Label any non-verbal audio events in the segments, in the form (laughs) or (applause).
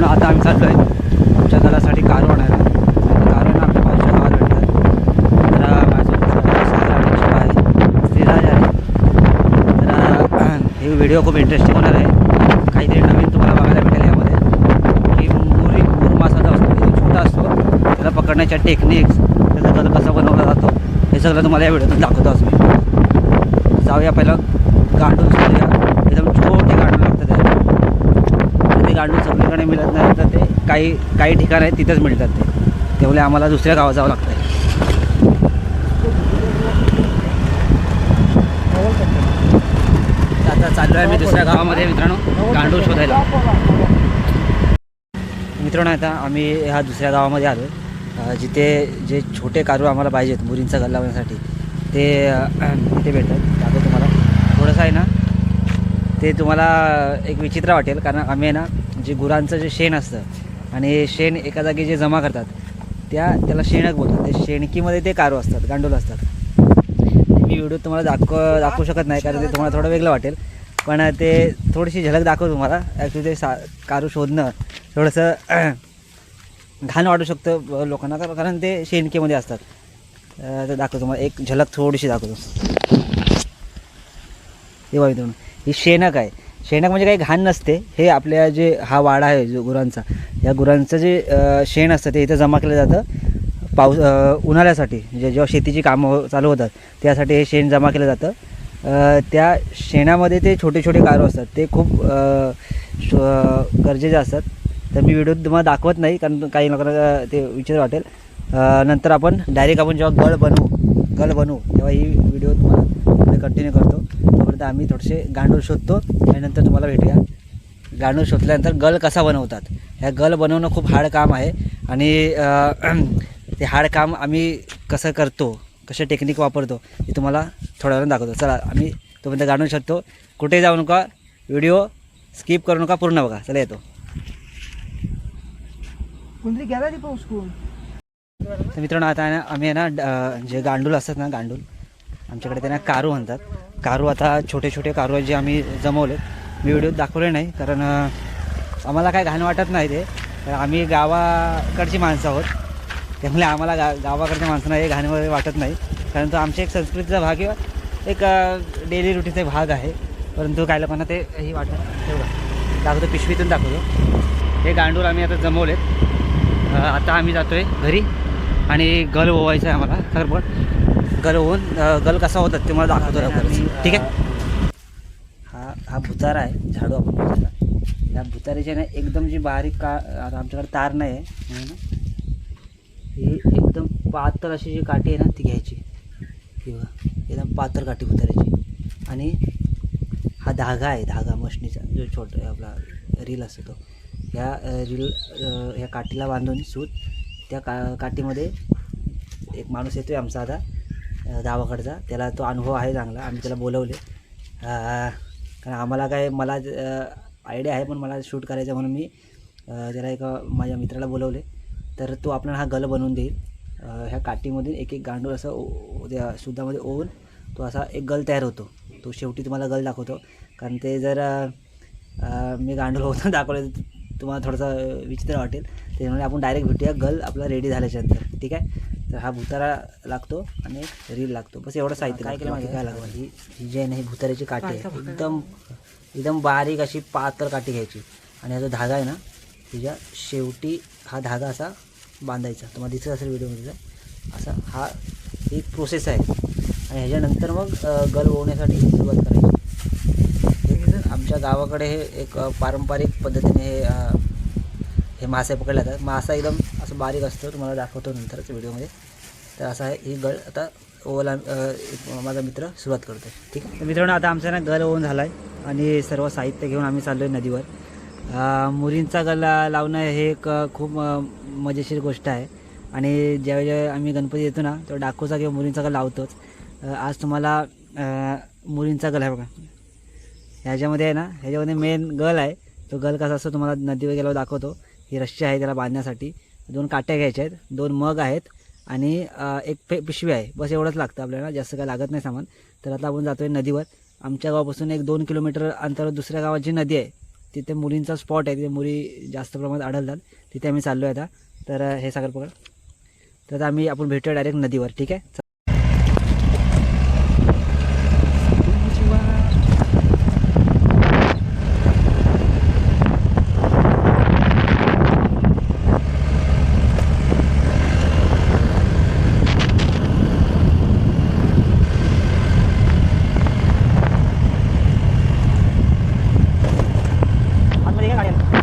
मित्रांनो आता आम्ही चाललो आहे आमच्या घरासाठी कार आणायला कारू आमच्या बाजूच्या कार भेटतात तर माझ्यासोबत आहे श्रीराज आहे. तर हे व्हिडिओ खूप इंटरेस्टिंग होणार आहे. काहीतरी नवीन तुम्हाला बघायला भेटेल यामध्ये. की मुरी मूर जो असतो तो छोटा असतो. त्याला पकडण्याच्या टेक्निक्स त्याचा कल कसा बनवला जातो हे सगळं तुम्हाला या व्हिडिओतून दाखवतो असं मी. जाऊया पहिलं गांडून सोडूया एकदम छोटे गांडून लागतं ते तर ते गांडूळ सगळीकडे मिळत नाही तर ते काही काही ठिकाण आहेत तिथेच मिळतात ते. त्यामुळे आम्हाला दुसऱ्या गावात जावं लागतं आता चाललो आहे मी दुसऱ्या गावामध्ये मित्रांनो गांडूळ शोधायला. मित्रांनो आता आम्ही ह्या दुसऱ्या गावामध्ये आलो आहे जिथे जे छोटे कारू आम्हाला पाहिजेत मुलींचा गल्ला लावण्यासाठी ते तिथे भेटतात. दाखवतो तुम्हाला. थोडंसं आहे ना ते तुम्हाला एक विचित्र वाटेल कारण आम्ही आहे ना जे गुरांचं जे शेण असतं आणि शेण एका जागी जे जमा करतात त्या त्याला शेणक बोलतात. ते शेणकीमध्ये ते कारू असतात गांडूल असतात. मी व्हिडिओ तुम्हाला दाखव दाखवू शकत नाही कारण ते तुम्हाला थोडं वेगळं वाटेल. पण ते थोडीशी झलक दाखव तुम्हाला. ॲक्च्युली ते सा कारू शोधणं थोडंसं (clears throat) घाण वाटू शकतं लोकांना. कारण कारण ते शेणकीमध्ये असतात. तर दाखवतो तुम्हाला. एक झलक थोडीशी दाखवतो. हे बघा म्हणून ही शेणक आहे. शेणक म्हणजे काही घाण नसते. हे आपल्या जे हा वाडा आहे जो गुरांचा या गुरांचं जे शेण असतं ते इथं जमा केलं जातं. पाऊस उन्हाळ्यासाठी म्हणजे जेव्हा शेतीची कामं हो, चालू होतात त्यासाठी हे शेण जमा केलं जातं. त्या शेणामध्ये ते छोटे छोटे कारो असतात. ते खूप गरजेचे असतात. तर मी व्हिडिओ तुम्हाला दाखवत नाही कारण काही लोकांना ते विचार वाटेल. नंतर आपण डायरेक्ट आपण जेव्हा गळ बनवू गळ बनवू तेव्हा ही व्हिडिओ तुम्हाला कंटिन्यू करतो. तोपर्यंत आम्ही थोडेसे गांडूळ शोधतो आणि नंतर तुम्हाला भेटूया. गांडूळ शोधल्यानंतर गल कसा बनवतात? ह्या गल बनवणं खूप हार्ड काम आहे आणि (clears throat) ते हार्ड काम आम्ही कसं करतो कसे टेक्निक वापरतो हे तुम्हाला थोड्या वेळानं दाखवतो. चला आम्ही तोपर्यंत गांडूळ शोधतो. कुठे जाऊ नका व्हिडिओ स्किप करू नका पूर्ण बघा. चला येतो. गेला ती तर मित्रांनो आता आम्ही आहे ना जे गांडूल असतात ना गांडूल आमच्याकडे त्यांना कारू म्हणतात. कारू आता छोटे छोटे कारू जे आम्ही जमवले. मी व्हिडिओत दाखवले नाही कारण आम्हाला काय घाण वाटत नाही ते. कारण आम्ही गावाकडची माणसं आहोत. त्यामुळे आम्हाला गा गावाकडच्या माणसांना हे घाण वगैरे वाटत नाही. कारण तो आमच्या एक संस्कृतीचा भाग किंवा एक डेली रुटीनचा भाग आहे. परंतु काय लोकांना ते ही वाटत तेवढं. दाखवतो पिशवीतून दाखवतो. हे गांडूळ आम्ही आता जमवलेत. आता आम्ही जातो आहे घरी. आणि गल ओवायचं आहे आम्हाला. तर पण गल अ, गल कसा होतात ते मला दाखवतो लवकरच. ठीक आहे? हा हा भुतारा आहे झाडू आपण बोलतो या भुतारीच्या ना एकदम जी बारीक का आता आमच्याकडे तार नाही आहे ना ही एकदम पातळ अशी जी काठी आहे ना ती घ्यायची. ही बघा एकदम पातळ काठी भुताऱ्याची आणि हा धागा आहे धागा मशनीचा जो छोटा आपला रील असतो तो. ह्या रील ह्या काठीला बांधून सूत त्या का काठीमध्ये एक माणूस येतो आहे आमचा आता. गावाकडचा. त्याला तो अनुभव आहे चांगला. आम्ही त्याला बोलवले. कारण आम्हाला काय मला आयडिया आहे पण मला शूट करायचं म्हणून मी त्याला एका माझ्या मित्राला बोलवले. तर तो आपल्याला हा गल बनवून देईल. ह्या काठीमधून एक एक गांडूळ असं ओ- त्या सुतामध्ये ओवून तो असा एक गल तयार होतो. तो शेवटी तुम्हाला गल दाखवतो. कारण ते जर मी गांडूळ होतं (laughs) दाखवलं तर तुम्हाला थोडंसं विचित्र वाटेल. त्याच्यामुळे आपण डायरेक्ट भेटूया. गल आपला रेडी झाल्याच्यानंतर. ठीक आहे? तर हा भुतारा लागतो आणि एक रील लागतो. बस एवढं साहित्य काय केलं माहिती काय लागतं ही ही जी आहे ना ही भुताऱ्याची काठी आहे. एकदम एकदम बारीक अशी पातळ काठी घ्यायची. आणि हा जो धागा आहे ना तिच्या शेवटी हा धागा असा बांधायचा. तुम्हाला दिसत असेल व्हिडिओमध्ये असा हा एक प्रोसेस आहे. आणि ह्याच्यानंतर मग गल ओवण्यासाठी सुरुवात करायची. आमच्या गावाकडे हे एक पारंपरिक पद्धतीने हे हे मासे पकडले जातात. मासा एकदम असं बारीक असतो. तुम्हाला दाखवतो नंतरच व्हिडिओमध्ये तर असा आहे ही गळ आता ओला माझा मित्र सुरुवात करतो. ठीक आहे? मित्रांनो आता आमचा ना गल ओन झाला आहे आणि सर्व साहित्य घेऊन आम्ही चाललो आहे नदीवर मुरींचा गला लावणं हे एक खूप मजेशीर गोष्ट आहे. आणि ज्यावेळी ज्यावेळी आम्ही गणपती येतो ना तो डाकूचा किंवा मुरींचा गल लावतोच. आज तुम्हाला मुरींचा गल आहे बघा. ह्याच्यामध्ये आहे ना ह्याच्यामध्ये मेन गल आहे. तो गल कसा असतो तुम्हाला नदीवर गेल्यावर दाखवतो. ही रश्शी आहे त्याला बांधण्यासाठी. दोन काट्या घ्यायच्या आहेत. दोन मग आहेत. आणि एक पे पिशवी आहे. बस एवढंच लागतं आपल्याला. जास्त काय लागत नाही सामान. तर आता आपण जातो आहे नदीवर. आमच्या गावापासून एक दोन किलोमीटर अंतरावर दुसऱ्या गावात जी नदी आहे तिथे मुलींचा स्पॉट आहे. तिथे मुली जास्त प्रमाणात आढळतात. तिथे आम्ही चाललो आहे आता. तर हे सागर पकड. तर आम्ही आपण भेटूया डायरेक्ट नदीवर. ठीक आहे आतमध्ये काय गाडी आली?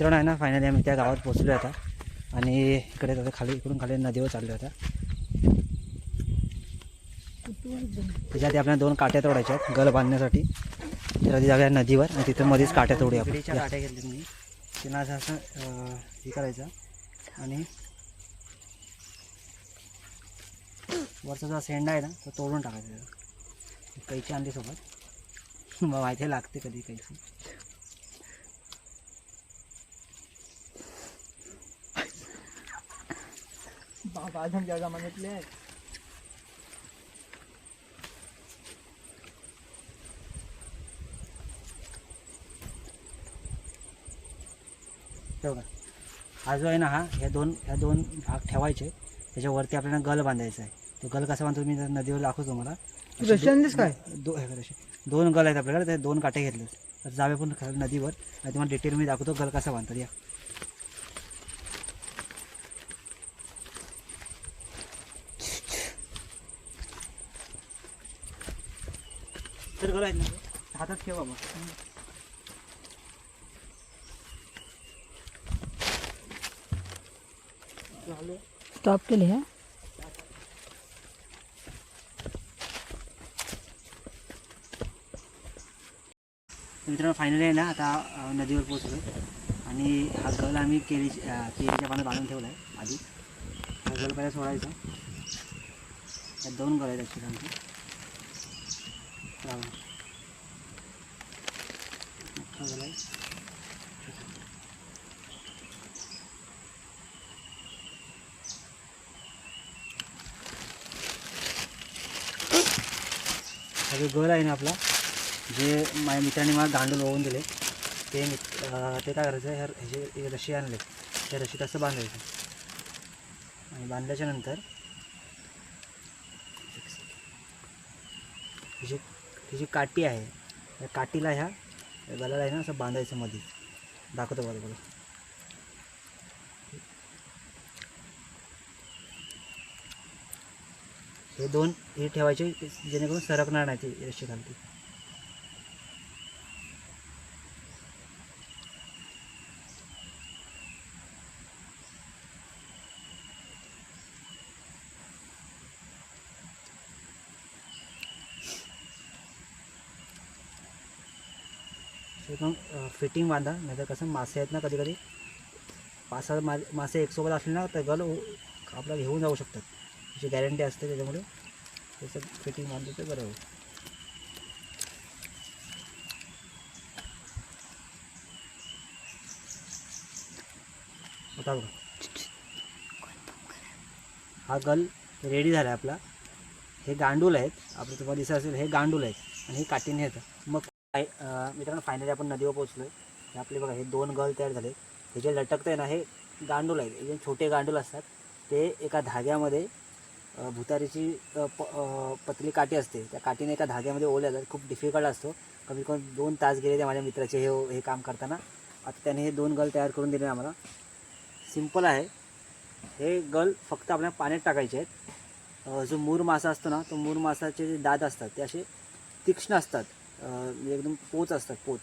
मित्रांनो आहे ना फायनली आम्ही त्या गावात पोहोचलो आता. आणि इकडे आता खाली इकडून खाली नदीवर चाललो आता. त्याच्या आधी आपल्याला दोन काट्या तोडायच्या आहेत गल बांधण्यासाठी. तर आधी जाऊया नदीवर आणि तिथं मध्येच काट्या तोडूया आपण. काट्या घेतल्या मी. त्यांना असं असं हे करायचं. आणि वरचा जो सेंडा आहे ना तो तोडून टाकायचा. कैची आणली सोबत. मग (laughs) माहिती आहे लागते कधी कैची. बाबा आमच्या जमान्यातले आहेत. का हा जो आहे ना हा ह्या दोन ह्या दोन भाग ठेवायचे. त्याच्यावरती आपल्याला गल बांधायचा आहे. तो गल कसा बांधतो मी नदीवर दाखवतो तुम्हाला. काय? दो हे बघ. दोन गल आहेत आपल्याला ते दोन काटे घेतले तर जावे पण नदीवर. आणि तुम्हाला डिटेल मी दाखवतो गल कसा बांधतात. या. तर गल आहेत ना? हातात ठेवा मग. स्टॉप केले हा. मित्रांनो फायनली आहे ना आता नदीवर पोहोचलो आणि हा गल आम्ही केळी केळीच्या पाण्यात बांधून ठेवला आहे आधी. हा गल पहिला सोडायचा. दोन गल आहेत ॲक्च्युली आमचे. हा. घर आहे ना आपला जे माझ्या मित्राने मला गांडूल ओवून दिले ते ते काय करायचं ह्या ह्याचे रशी आणले त्या रशीत असं बांधायचं आणि बांधल्याच्या नंतर ही जी ही जी काठी आहे या काठीला ह्या गलाला आहे ना असं बांधायचं मध्ये. दाखवतो बघा बघा हे दोन हे ठेवायचे जेणेकरून सरकणार नाही ते रशी खालती एकदम फिटिंग बांधा नाहीतर कसं मासे आहेत ना कधी कधी पाच सहा मा मासे एकसोबत असले ना तर गल आपला आपल्याला घेऊन जाऊ शकतात. त्याची गॅरंटी असते त्याच्यामुळे त्याचं फिटिंग बांधलं तर बरं होईल. होता हा गल रेडी झाला आहे आपला. हे गांडूल आहेत. आपलं तुम्हाला दिसत असेल हे गांडूल आहेत. आणि हे काठीने येतं मग काय मित्रांनो फायनली आपण नदीवर पोहोचलो आहे आपले बघा हे दोन गल तयार झाले हे जे लटकतं आहे ना हे गांडूल आहेत. जे छोटे गांडूल असतात ते एका धाग्यामध्ये भुतारीची प पतली काठी असते. त्या काठीने एका धाग्यामध्ये ओल्या जातात. खूप डिफिकल्ट असतो. कमी कमी दोन तास गेले ते माझ्या मित्राचे हे हे काम करताना. आता त्याने हे दोन गल तयार करून दिले आम्हाला. सिंपल आहे. हे गल फक्त आपल्या पाण्यात टाकायचे आहेत. जो मूर मासा असतो ना तो मूर मासाचे जे दात असतात ते असे तीक्ष्ण असतात. एकदम पोच असतात पोच.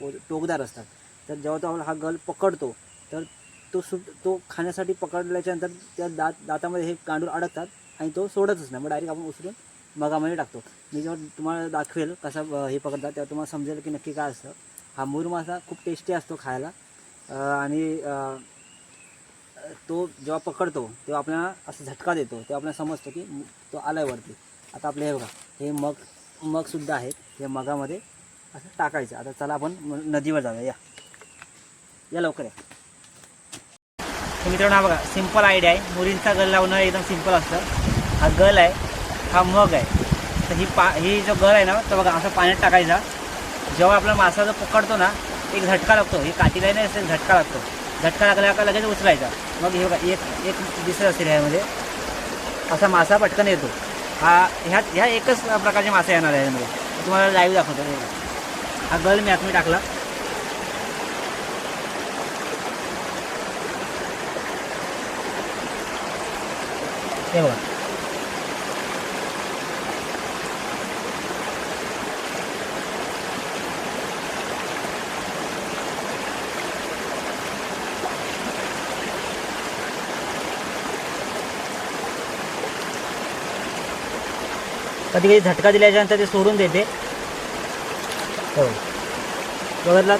पोच टोकदार असतात. तर जेव्हा तो आपण हा गल पकडतो तर तो सुट तो खाण्यासाठी पकडल्याच्या नंतर त्या दात दातामध्ये हे गांडूळ अडकतात आणि तो सोडतच नाही. मग डायरेक्ट आपण उचलून मगामध्ये टाकतो. मी जेव्हा तुम्हाला दाखवेल कसा हे पकडतात तेव्हा तुम्हाला समजेल की नक्की काय असतं. हा मूर मासा खूप टेस्टी असतो खायला. आणि तो जेव्हा पकडतो तेव्हा आपल्याला असं झटका देतो. तेव्हा आपल्याला समजतं की तो आला आहे वरती. आता आपले हे बघा हे मग मगसुद्धा आहेत. या मगामध्ये असं टाकायचं. आता चला आपण नदीवर जाऊया. या. या लवकर या. तर मित्रांनो हा बघा सिंपल आयडिया आहे. मुलींचा गल लावणं एकदम सिंपल असतं. हा गल आहे हा मग आहे. तर ही पा ही जो गल आहे ना तो बघा असं पाण्यात टाकायचा. जेव्हा आपला मासा जो पकडतो ना एक झटका लागतो. हे काठीला नाही असेल झटका लागतो. झटका लागला का लगेच उचलायचा. मग हे बघा एक एक दिसत असेल ह्यामध्ये असा मासा पटकन येतो. हा ह्या ह्या एकच प्रकारचे मासे येणार आहे ह्यामध्ये तुम्हाला लाईव्ह दाखवतो. हा गल मी आतमध्ये टाकला. हे बघा. कधी कधी झटका दिल्याच्यानंतर ते सोडून देते. हो. बघितला?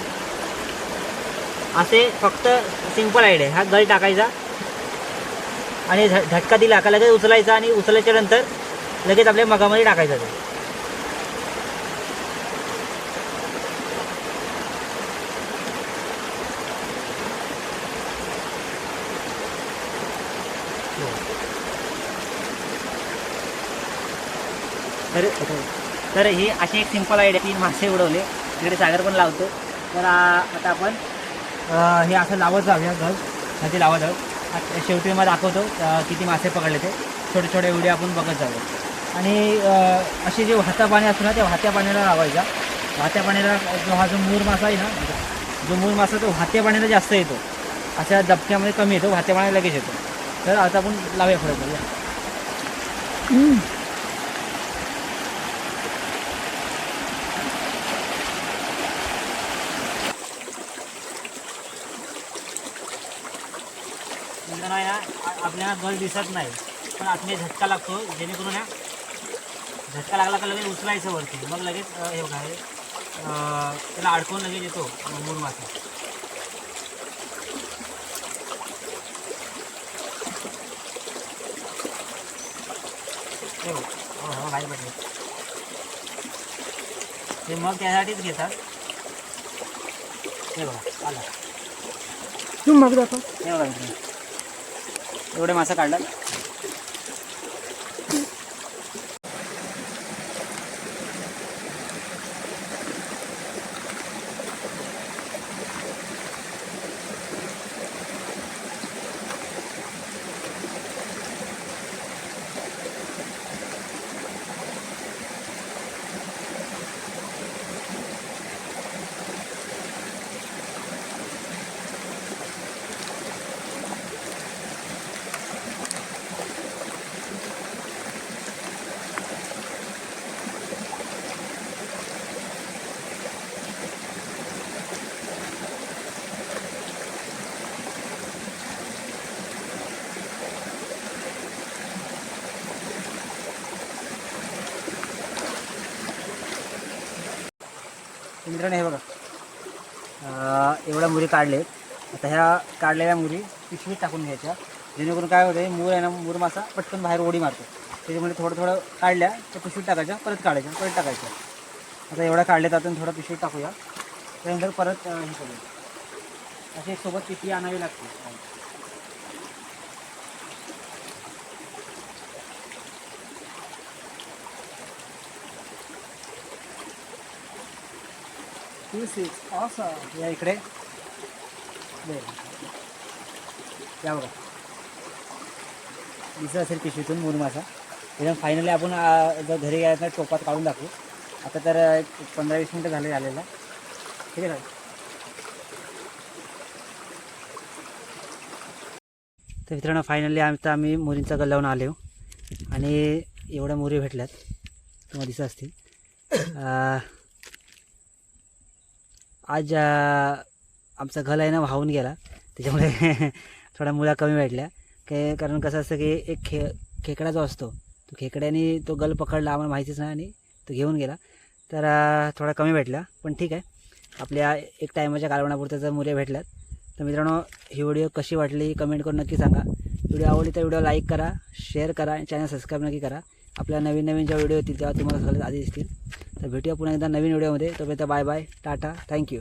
असे फक्त सिंपल आयडिया हा गळ टाकायचा. आणि झ झटका दिला का लगेच उचलायचा आणि उचलायच्या नंतर लगेच आपल्या मगामध्ये टाकायचा तर तर ही अशी एक सिंपल आयडिया तीन मासे उडवले. तिकडे सागर पण लावतो. तर आता आपण हे असं लावत जाऊया घर. ह्याचे लावत जाऊ शेवटी मग दाखवतो किती मासे पकडले ते. छोटे छोटे व्हिडिओ आपण बघत जाऊ. आणि असे जे वाहत्या पाणी असतो ना ते वाहत्या पाण्याला लावायचा. वाहत्या पाण्याला जो हा जो मूर मासा आहे ना जो मूर मासा तो वाहत्या पाण्याला जास्त येतो. अशा दबक्यामध्ये कमी येतो वाहत्या पाण्याला लगेच येतो. तर आता आपण लावूया पुढे जाऊया गळ दिसत नाही. पण आतमध्ये झटका लागतो जेणेकरून ना झटका लागला का लगेच उचलायचं वरती. मग लगेच अ, हे बघा हे अ, त्याला अडकून लगेच येतो हे हो हो बाहेर पडले. ते मग त्यासाठीच घेतात. हे बघा आला. तू मग दाखव. हे बघा मित्रांनो एवढे मासा काढला. मित्रांनो हे बघा. एवढ्या मुरी काढले आता ह्या काढलेल्या मुरी पिशवीत टाकून घ्यायच्या. जेणेकरून काय होतं मूर आहे ना मूर मासा पटकन बाहेर ओढी मारतो. त्याच्यामुळे थोडं थोडं काढल्या तर पिशवीत टाकायच्या परत काढायच्या परत टाकायच्या. आता एवढ्या काढल्यात आपण थोडं पिशवीत टाकूया. त्यानंतर परत हे करूया. अशी सोबत पिशवी आणावी लागते. टू सिक्स असं या इकडे. या बघा. दिसत असेल पिशवीतून मूर मासा. त्याच्यामुळे फायनली आपण जर घरी गेला तर टोपात काढून दाखवू आता तर एक पंधरा वीस मिनटं झाले झालेला ठीक आहे तर मित्रांनो फायनली आता आम्ही मुरींचा गल्लावून आलो. आणि एवढ्या मुरी भेटल्यात. तुम्हाला दिसत असतील. आज आमचा घल आहे ना वाहून गेला. त्याच्यामुळे (laughs) थोडा मुळा कमी भेटल्या. के कारण कसं असतं की एक खे खेकडा जो असतो तो खेकड्याने तो गल पकडला आम्हाला माहितीच नाही आणि तो घेऊन गेला. तर थोडा कमी भेटला पण ठीक आहे. आपल्या एक टायमाच्या कालवणापुरत्या जर मुले भेटल्यात तर मित्रांनो ही व्हिडिओ कशी वाटली कमेंट करून नक्की सांगा. व्हिडिओ आवडली तर व्हिडिओ लाईक करा शेअर करा आणि चॅनल सबस्क्राईब नक्की करा. आपल्या नवीन नवीन ज्या व्हिडिओ येतील तेव्हा तुम्हाला सगळ्यात आधी दिसतील. तर भेटूया पुन्हा एकदा नवीन व्हिडिओमध्ये. तोपर्यंत बाय बाय टाटा थँक्यू.